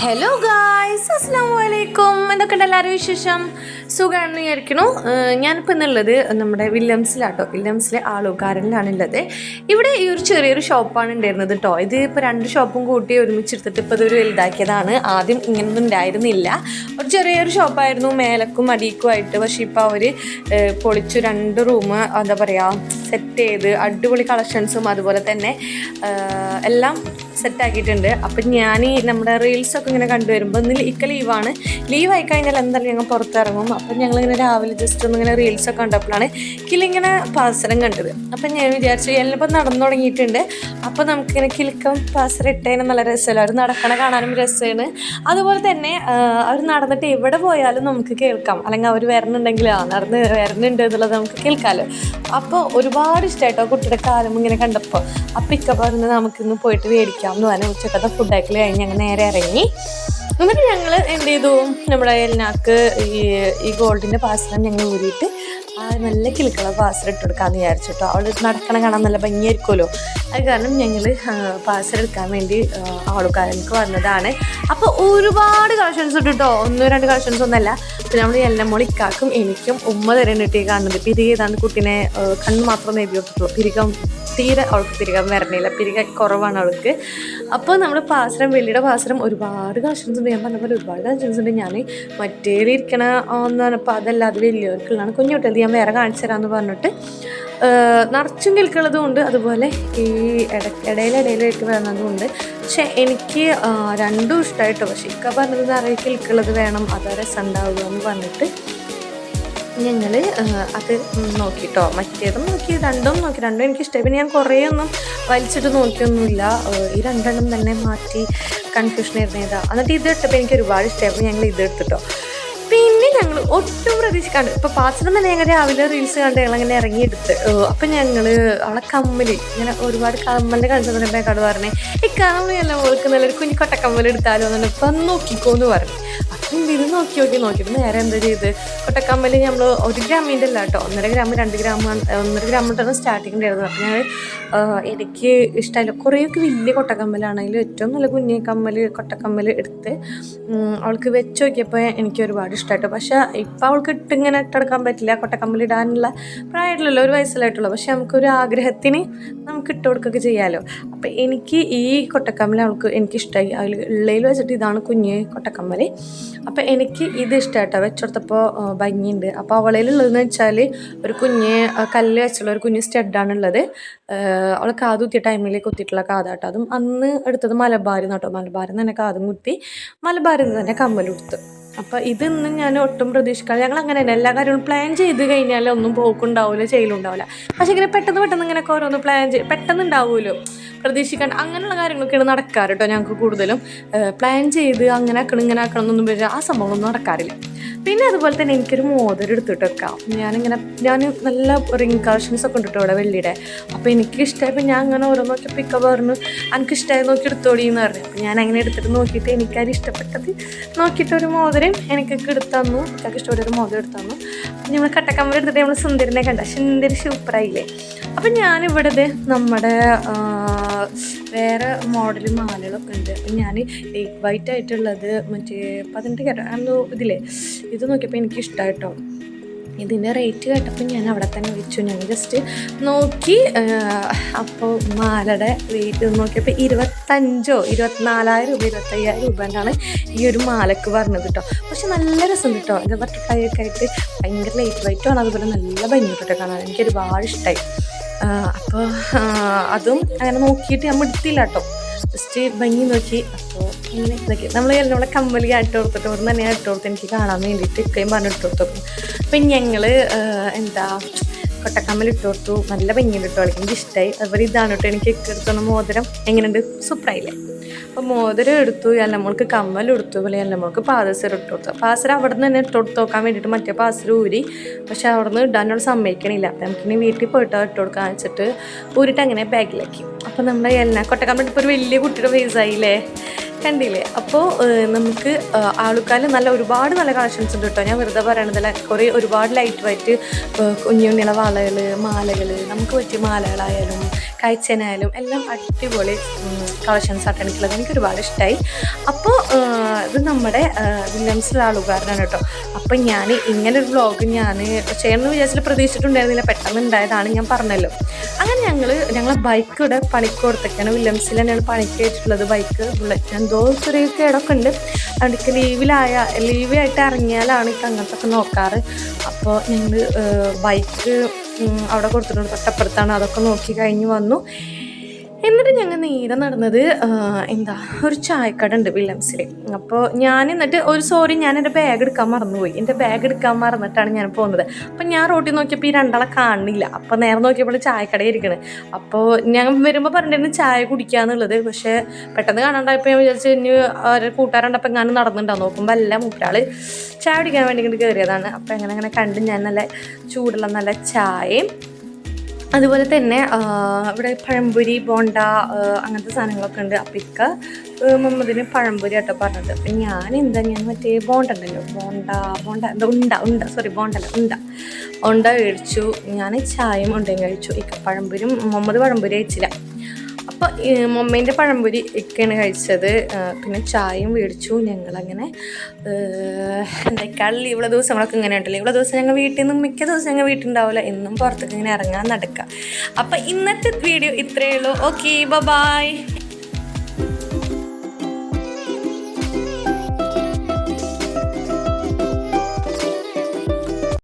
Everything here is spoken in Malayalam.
Hello, guys. ഗായ്സ് അസ്സാം വലൈക്കും എന്തൊക്കെയുണ്ട് എല്ലാവരും വിശേഷം? സുഖമാണെന്ന് വിചാരിക്കണു ഞാനിപ്പോൾ ഇന്നുള്ളത് നമ്മുടെ വില്യംസിലാട്ടോ. വില്യംസിലെ ആളൂക്കാരനിലാണ് ഉള്ളത് ഇവിടെ ഈ ഒരു ചെറിയൊരു ഷോപ്പാണ് ഉണ്ടായിരുന്നത് കേട്ടോ ഇത് ഇപ്പോൾ രണ്ട് ഷോപ്പും കൂട്ടി ഒരുമിച്ചെടുത്തിട്ട് ഇപ്പോൾ ഇതൊരു വലുതാക്കിയതാണ്. ആദ്യം ഇങ്ങനൊന്നും ഉണ്ടായിരുന്നില്ല. ഒരു ചെറിയൊരു ഷോപ്പായിരുന്നു. മേലക്കും അടിക്കുമായിട്ട് പക്ഷേ ഇപ്പോൾ അവർ പൊളിച്ചു രണ്ട് റൂം എന്താ പറയുക സെറ്റ് ചെയ്ത് അടിപൊളി കളക്ഷൻസും അതുപോലെ തന്നെ എല്ലാം സെറ്റാക്കിയിട്ടുണ്ട് അപ്പം ഞാൻ ഈ നമ്മുടെ റീൽസൊക്കെ ഇങ്ങനെ കണ്ടുവരുമ്പോൾ ഇന്ന് ഇക്ക ലീവാണ്. ലീവ് ആയി കഴിഞ്ഞാൽ എന്തായാലും ഞങ്ങൾ പുറത്തിറങ്ങും. അപ്പം ഞങ്ങളിങ്ങനെ രാവിലെ ജസ്റ്റ് ഒന്ന് ഇങ്ങനെ റീൽസൊക്കെ കണ്ടപ്പോഴാണ് കിലിങ്ങനെ പാസരം കണ്ടത്. അപ്പം ഞാൻ വിചാരിച്ചു എല്ലാം നടന്നു തുടങ്ങിയിട്ടുണ്ട്. അപ്പം നമുക്കിങ്ങനെ കിലുക്കം പാസരം ഇട്ടതിന് നല്ല രസമല്ല? അവർ നടക്കണ കാണാനും രസമാണ്. അതുപോലെ തന്നെ അവർ നടന്നിട്ട് എവിടെ പോയാലും നമുക്ക് കേൾക്കാം. അല്ലെങ്കിൽ അവർ വരണുണ്ടെങ്കിൽ ആ നടന്ന് വരണുണ്ട് എന്നുള്ളത് നമുക്ക് കേൾക്കാമല്ലോ അപ്പോൾ ഒരുപാട് ഇഷ്ടമായിട്ടോ കുട്ടിയുടെ കാലം ഇങ്ങനെ കണ്ടപ്പോൾ. അപ്പം ഇക്ക പറഞ്ഞ് നമുക്കിന്ന് പോയിട്ട് മേടിക്കാം എന്ന് പറഞ്ഞാൽ ഉച്ചക്കത്തെ ഫുഡ് അയക്കൽ കഴിഞ്ഞ് ഞങ്ങൾ നേരെ ഇറങ്ങി. എന്നിട്ട് ഞങ്ങൾ എന്ത് ചെയ്തു? നമ്മുടെ എൽനാക്ക് ഈ ഈ ഗോൾഡിന്റെ പാസ്വേഡ് ഞങ്ങൾ ഊരിയിട്ട് നല്ല കിളിക്കള പാസരം ഇട്ട് കൊടുക്കാമെന്ന് വിചാരിച്ചിട്ടോ അവൾ നടക്കണ കാണാൻ നല്ല ഭംഗിയായിരിക്കുമല്ലോ. അത് കാരണം ഞങ്ങൾ പാസരം എടുക്കാൻ വേണ്ടി ആളുകാരനക്ക് വന്നതാണ്. അപ്പോൾ ഒരുപാട് കളക്ഷൻസ് ഉണ്ട് കേട്ടോ ഒന്നോ രണ്ട് കളക്ഷൻസ് ഒന്നല്ല. പിന്നെ നമ്മൾ എല്ലാം ഇക്കാക്കും എനിക്കും ഉമ്മ തരുന്നിട്ട് കാണുന്നത്. പിരിക ഏതാണ്ട് കുട്ടീനെ കണ്ണ് മാത്രം എഴുതി കൊടുത്തുള്ളൂ പിരികം തീരെ അവൾക്ക് പിരികം വരണില്ല. പിരിക കുറവാണ് അവൾക്ക്. അപ്പോൾ നമ്മൾ പാസരം വെള്ളിയുടെ പാസരം ഒരുപാട് കളക്ഷൻസ് ഉണ്ട്. ഞാൻ പറഞ്ഞ പോലെ ഒരുപാട് കളക്ഷൻസ് ഉണ്ട്. ഞാൻ മറ്റേലിരിക്കണ എന്ന് പറഞ്ഞപ്പോൾ അതല്ല അത് വലിയവർക്കുള്ളതാണ്. കുഞ്ഞുകുട്ടികൾ ഞാൻ വേറെ കാണിച്ചു തരാമെന്ന് പറഞ്ഞിട്ട് നിറച്ചും കിൽക്കുള്ളതും ഉണ്ട്. അതുപോലെ ഈ ഇട ഇടയിലിടയിലായിട്ട് വരുന്നതും ഉണ്ട്. പക്ഷെ എനിക്ക് രണ്ടും ഇഷ്ടമായിട്ടോ പക്ഷേ ഇക്ക പറഞ്ഞത് നിറയെ കിൽക്കുള്ളത് വേണം അത് രസമുണ്ടാവുക എന്ന് പറഞ്ഞിട്ട് ഞങ്ങൾ അത് നോക്കിട്ടോ. മറ്റേതും നോക്കി രണ്ടും നോക്കി. രണ്ടും എനിക്ക് ഇഷ്ടമായി പിന്നെ ഞാൻ കുറേ ഒന്നും വലിച്ചിട്ട് നോക്കിയൊന്നുമില്ല. ഈ രണ്ടെണ്ണം തന്നെ മാറ്റി കൺഫ്യൂഷൻ ആയിരുന്നു എന്നിട്ട് ഇത് ഇട്ടപ്പോൾ എനിക്ക് ഒരുപാട് ഇഷ്ടമായി ഞങ്ങൾ ഇത് എടുത്തിട്ടോ. ഞങ്ങൾ ഒട്ടും പ്രതീക്ഷിക്കാണ്ട്. ഇപ്പൊ പാച്ചനം തന്നെ ഞങ്ങൾ രാവിലെ റീൽസ് കണ്ട് ഞങ്ങൾ അങ്ങനെ ഇറങ്ങിയെടുത്ത് അപ്പം ഞങ്ങൾ അവളെ കമ്മൽ ഇങ്ങനെ ഒരുപാട് കമ്മലിന്റെ കണ്ടതിന്റെ കട പറഞ്ഞേ ഈ കമ്മലെല്ലാം ഓൾക്ക് നല്ലൊരു കുഞ്ഞു കൊട്ടക്കമ്മൽ എടുത്താലോ എന്നു ഇപ്പം നോക്കിക്കോന്ന് പറഞ്ഞു. ഇത് നോക്കി നോക്കി നോക്കിയിട്ട് നേരെ എന്താ ചെയ്ത് കൊട്ടക്കമ്മൽ നമ്മൾ ഒരു ഗ്രാമിന്റെ അല്ല കേട്ടോ. ഒന്നര ഗ്രാം രണ്ട് ഗ്രാം ഒന്നര ഗ്രാം തൊട്ടാണ് സ്റ്റാർട്ടിങ് ഉണ്ടായിരുന്നത് അപ്പം ഞാൻ എനിക്ക് ഇഷ്ടമായില്ല കുറേയൊക്കെ വലിയ കൊട്ടക്കമ്മലാണെങ്കിലും ഏറ്റവും നല്ല കുഞ്ഞി കമ്മൽ കൊട്ടക്കമ്മൽ എടുത്ത് അവൾക്ക് വെച്ച് നോക്കിയപ്പോൾ എനിക്ക് ഒരുപാട് ഇഷ്ടമായിട്ടോ പക്ഷേ ഇപ്പം അവൾക്ക് ഇട്ട് ഇങ്ങനെ ഇട്ടെടുക്കാൻ പറ്റില്ല. കൊട്ടക്കമ്മൽ ഇടാനുള്ള പ്രായമായിട്ടുള്ള ഒരു വയസ്സിലായിട്ടുള്ളൂ. പക്ഷെ നമുക്കൊരു ആഗ്രഹത്തിന് നമുക്ക് ഇട്ട് കൊടുക്കുകയൊക്കെ ചെയ്യാമല്ലോ അപ്പം എനിക്ക് ഈ കൊട്ടക്കമ്മൽ അവൾക്ക് എനിക്ക് ഇഷ്ടമായി അതിൽ ഉള്ളതിൽ വെച്ചിട്ട് ഇതാണ് കുഞ്ഞ് കൊട്ടക്കമ്മൽ അപ്പം എനിക്ക് ഇത് ഇഷ്ടമായിട്ടോ വെച്ചെടുത്തപ്പോൾ ഭംഗിയുണ്ട്. അപ്പോൾ അവളയിലുള്ളതെന്ന് വെച്ചാൽ ഒരു കുഞ്ഞ് കല്ല് വെച്ചുള്ള ഒരു കുഞ്ഞ് സ്റ്റഡാണുള്ളത്. അവൾ കാത് കുത്തിയ ടൈമിൽ കുത്തിയിട്ടുള്ള കാതാട്ടോ. അതും അന്ന് എടുത്തത് മലബാരിൽ കേട്ടോ. മലബാരിൽ നിന്ന് തന്നെ കാതും കുത്തി മലബാരിൽ നിന്ന് തന്നെ കമ്മലെടുത്ത് അപ്പോൾ ഇതൊന്നും ഞാൻ ഒട്ടും പ്രതീക്ഷിക്കാതെ ഞങ്ങൾ അങ്ങനെ തന്നെ എല്ലാ കാര്യങ്ങളും പ്ലാൻ ചെയ്ത് കഴിഞ്ഞാൽ ഒന്നും പോക്കുണ്ടാവില്ല ചെയ്യലുണ്ടാവില്ല പക്ഷേ ഇങ്ങനെ പെട്ടെന്ന് പെട്ടെന്ന് ഇങ്ങനെയൊക്കെ ഓരോന്ന് പ്ലാൻ ചെയ്ത് പെട്ടെന്ന് ഉണ്ടാവുമല്ലോ പ്രതീക്ഷിക്കാൻ അങ്ങനെയുള്ള കാര്യങ്ങളൊക്കെയാണ് നടക്കാറ് കേട്ടോ ഞങ്ങൾക്ക് കൂടുതലും. പ്ലാൻ ചെയ്ത് അങ്ങനെ ആക്കണം ഇങ്ങനെ ആക്കണം എന്നൊന്നും വരിക ആ സംഭവമൊന്നും നടക്കാറില്ല. പിന്നെ അതുപോലെ തന്നെ എനിക്കൊരു മോതിരം എടുത്തിട്ട് വെക്കാം ഞാനിങ്ങനെ ഞാൻ നല്ല റിംഗ് കളക്ഷൻസ് ഒക്കെ ഉണ്ട് കേട്ടോ ഇവിടെ വെള്ളിയുടെ. അപ്പോൾ എനിക്ക് ഇഷ്ടമായപ്പോൾ ഞാൻ അങ്ങനെ ഓരോ നോക്കി ഇക്ക പറഞ്ഞു. എനിക്ക് ഇഷ്ടമായി നോക്കി എടുത്തോടി എന്ന് പറഞ്ഞു. അപ്പോൾ ഞാൻ അങ്ങനെ എടുത്തിട്ട് നോക്കിയിട്ട് എനിക്കത് ഇഷ്ടപ്പെട്ടത്. നോക്കിയിട്ട് ഒരു മോതിരം എനിക്കൊക്കെ എടുത്തന്നു എനിക്ക് ഇഷ്ടപ്പെട്ട ഒരു മോതിരം എടുത്തന്നു അപ്പം നമ്മൾ കട്ടക്കമ്മൽ എടുത്തിട്ട് നമ്മൾ സുന്ദരനെ കണ്ട. സുന്ദരി സൂപ്പറായില്ലേ അപ്പം ഞാനിവിടെ നമ്മുടെ വേറെ മോഡൽ മാലകളൊക്കെ ഉണ്ട്. അപ്പം ഞാൻ ലൈറ്റ് വൈറ്റ് ആയിട്ടുള്ളത് മറ്റേ പതിനെട്ട് കേട്ടോ അല്ലോ ഇതില്ലേ? ഇത് നോക്കിയപ്പോൾ എനിക്ക് ഇഷ്ടമായിട്ടോ ഇതിന്റെ റേറ്റ് കേട്ടപ്പോൾ ഞാൻ അവിടെ തന്നെ വെച്ചു. ഞാൻ ജസ്റ്റ് നോക്കി അപ്പോൾ മാലയുടെ റേറ്റ് നോക്കിയപ്പോൾ ഇരുപത്തഞ്ചോ ഇരുപത്തിനാലായിരം രൂപ ഇരുപത്തയ്യായിരം രൂപ എന്നാണ് ഈ ഒരു മാലക്ക് പറഞ്ഞത് കേട്ടോ. പക്ഷെ നല്ല രസം കേട്ടോ. ഇത് ബട്ടർഫ്ലൈ ഒക്കെ ആയിട്ട് ഭയങ്കര ലൈറ്റ് വൈറ്റും ആണ്. അതുപോലെ നല്ല ഭംഗി കേട്ടോ കാണാൻ എനിക്ക് ഒരുപാട് ഇഷ്ടമായി അപ്പോൾ അതും അങ്ങനെ നോക്കിയിട്ട് നമ്മൾ എടുത്തില്ല കേട്ടോ ജസ്റ്റ് ഭംഗി നോക്കി. അപ്പോൾ ഇങ്ങനെ ഇതൊക്കെ നമ്മൾ നമ്മളെ കമ്മലി ഇട്ട് കൊടുത്തിട്ട് ഇവിടെ തന്നെ ഇട്ട് കൊടുത്ത് എനിക്ക് കാണാൻ വേണ്ടിയിട്ട് ഇക്കയും പറഞ്ഞു ഇട്ട് കൊടുത്തു. അപ്പം ഞങ്ങൾ എന്താ കൊട്ടക്കമ്മൽ ഇട്ട് കൊടുത്തു. നല്ല ഭംഗിയുണ്ട് കേട്ടോ എനിക്ക് ഇഷ്ടമായി അതുപോലെ ഇതാണ് കേട്ടോ എനിക്ക് എടുത്തുന്ന മോതിരം. എങ്ങനെയുണ്ട്? സൂപ്പറായില്ലേ അപ്പോൾ മോതിരം എടുത്തു എല്ലമ്മൾക്ക് കമ്മൽ എടുത്തു പോലെ എല്ലമ്മൾക്ക് പാദസരം ഇട്ട് കൊടുത്തു. പാസരം അവിടെ നിന്ന് തന്നെ ഇട്ട് നോക്കാൻ വേണ്ടിയിട്ട് മറ്റേ പാസരം ഊരി പക്ഷെ അവിടെ നിന്ന് ഇടാനുള്ള സമ്മതിക്കണില്ല. അപ്പം നമുക്കിനി വീട്ടിൽ പോയിട്ട് ഇട്ട് കൊടുക്കാൻ വെച്ചിട്ട് ഊരിട്ട് അങ്ങനെ ബാഗിലാക്കി. അപ്പൊ നമ്മുടെ എല്ലാ കൊട്ടക്കമ്മൽ ഇപ്പോൾ ഒരു വലിയ കുട്ടിയുടെ ഫേസായില്ലേ കണ്ടില്ലേ? അപ്പോൾ നമുക്ക് ആളുക്കാൽ നല്ല ഒരുപാട് നല്ല കളക്ഷൻസ് ഉണ്ട് കേട്ടോ. ഞാൻ വെറുതെ പറയണതല്ല കുറേ ഒരുപാട് ലൈറ്റ് വൈറ്റ് കുഞ്ഞുണ്ണിയുടെ വളകൾ മാലകൾ നമുക്ക് പറ്റിയ മാലകളായാലും കഴിച്ചനായാലും എല്ലാം അടിപൊളി കളക്ഷൻസ് ആയിട്ട് എനിക്കുള്ളത് എനിക്ക് ഒരുപാട് ഇഷ്ടമായി അപ്പോൾ ഇത് നമ്മുടെ വില്യംസിലെ ആളുകാരനാണ് കേട്ടോ. അപ്പം ഞാൻ ഇങ്ങനൊരു വ്ളോഗ് ഞാൻ ചെയ്യണമെന്ന് വിചാരിച്ചിട്ട് പ്രതീക്ഷിച്ചിട്ടുണ്ടായിരുന്നില്ല. പെട്ടെന്ന് ഉണ്ടായതാണ് ഞാൻ പറഞ്ഞല്ലോ. അങ്ങനെ ഞങ്ങൾ ഞങ്ങളെ ബൈക്ക് ഇവിടെ പണിക്ക് കൊടുത്തൊക്കെയാണ് വില്യംസിൽ തന്നെയാണ് പണിക്ക് വെച്ചിട്ടുള്ളത് ബൈക്ക് ബുള്ളറ്റ് എന്തോ ചെറിയ കേടൊക്കെ ഉണ്ട്. അവിടേക്ക് ലീവിലായ ലീവായിട്ട് ഇറങ്ങിയാലാണ് എനിക്ക് അങ്ങനത്തെ ഒക്കെ നോക്കാറ് അപ്പോൾ ഞങ്ങൾ ബൈക്ക് അവിടെ കൊടുത്തിട്ടുണ്ട്. തൊട്ടപ്പുറത്താണ്. അതൊക്കെ നോക്കി കഴിഞ്ഞ് വന്നു. എന്നിട്ട് ഞങ്ങൾ നേരെ നടന്നത് എന്താ ഒരു ചായക്കട ഉണ്ട് വില്യംസിൽ അപ്പോൾ ഞാൻ എന്നിട്ട് ഒരു സോറി ഞാൻ എന്റെ ബാഗ് എടുക്കാൻ മറന്നുപോയി. എന്റെ ബാഗ് എടുക്കാൻ മറന്നിട്ടാണ് ഞാൻ പോകുന്നത് അപ്പം ഞാൻ റോട്ടിൽ നോക്കിയപ്പോൾ ഈ രണ്ടാളെ കാണുന്നില്ല. അപ്പോൾ നേരെ നോക്കിയപ്പോൾ ചായക്കടയിൽ ഇരിക്കണേ. അപ്പോൾ ഞാൻ വരുമ്പോൾ പറഞ്ഞിരുന്നു ചായ കുടിക്കാന്നുള്ളത്. പക്ഷേ പെട്ടെന്ന് കാണാണ്ടായപ്പോൾ ഞാൻ വിചാരിച്ചു ഇനി ഒരു കൂട്ടുകാരുണ്ടപ്പോൾ എങ്ങാനും നടന്നിട്ടുണ്ടാവും നോക്കുമ്പോൾ അല്ല മൂപ്പരാൾ ചായ കുടിക്കാൻ വേണ്ടി ഇങ്ങോട്ട് കയറിയതാണ്. അപ്പോൾ അങ്ങനെ അങ്ങനെ കണ്ട് ഞാൻ നല്ല ചൂടുള്ള നല്ല ചായയും അതുപോലെ തന്നെ ഇവിടെ പഴംപൊരി ബോണ്ട അങ്ങനത്തെ സാധനങ്ങളൊക്കെ ഉണ്ട്. അപ്പം ഇക്ക മുമ്പതിന് പഴംപൊരി ആട്ടോ പറഞ്ഞത്. അപ്പം ഞാൻ എന്താ ഞാൻ മറ്റേ ബോണ്ട ഉണ്ടല്ലോ ബോണ്ട ബോണ്ട എന്താ ഉണ്ട ഉണ്ട സോറി ബോണ്ടല്ല ഉണ്ട. ഉണ്ട കഴിച്ചു ഞാൻ ചായയും ഉണ്ടയും കഴിച്ചു. ഇക്ക പഴംപൊരിയും മുഹമ്മദ് പഴംപൊരി കഴിച്ചില്ല. അപ്പോൾ മമ്മേന്റെ പഴംപൊരി ഒക്കെയാണ് കഴിച്ചത്. പിന്നെ ചായയും മേടിച്ചു. ഞങ്ങളങ്ങനെ എന്തൊക്കെയാണ് ലീവുള്ള ദിവസങ്ങളൊക്കെ ഇങ്ങനെ ഉണ്ടല്ലോ. ലീവുള്ള ദിവസം ഞങ്ങൾ വീട്ടിൽ നിന്നും മിക്ക ദിവസം ഞങ്ങൾ വീട്ടിലുണ്ടാവില്ല. എന്നും പുറത്തേക്ക് ഇങ്ങനെ ഇറങ്ങാൻ നടക്കുക. അപ്പോൾ ഇന്നത്തെ വീഡിയോ ഇത്രയേ ഉള്ളൂ. Okay bye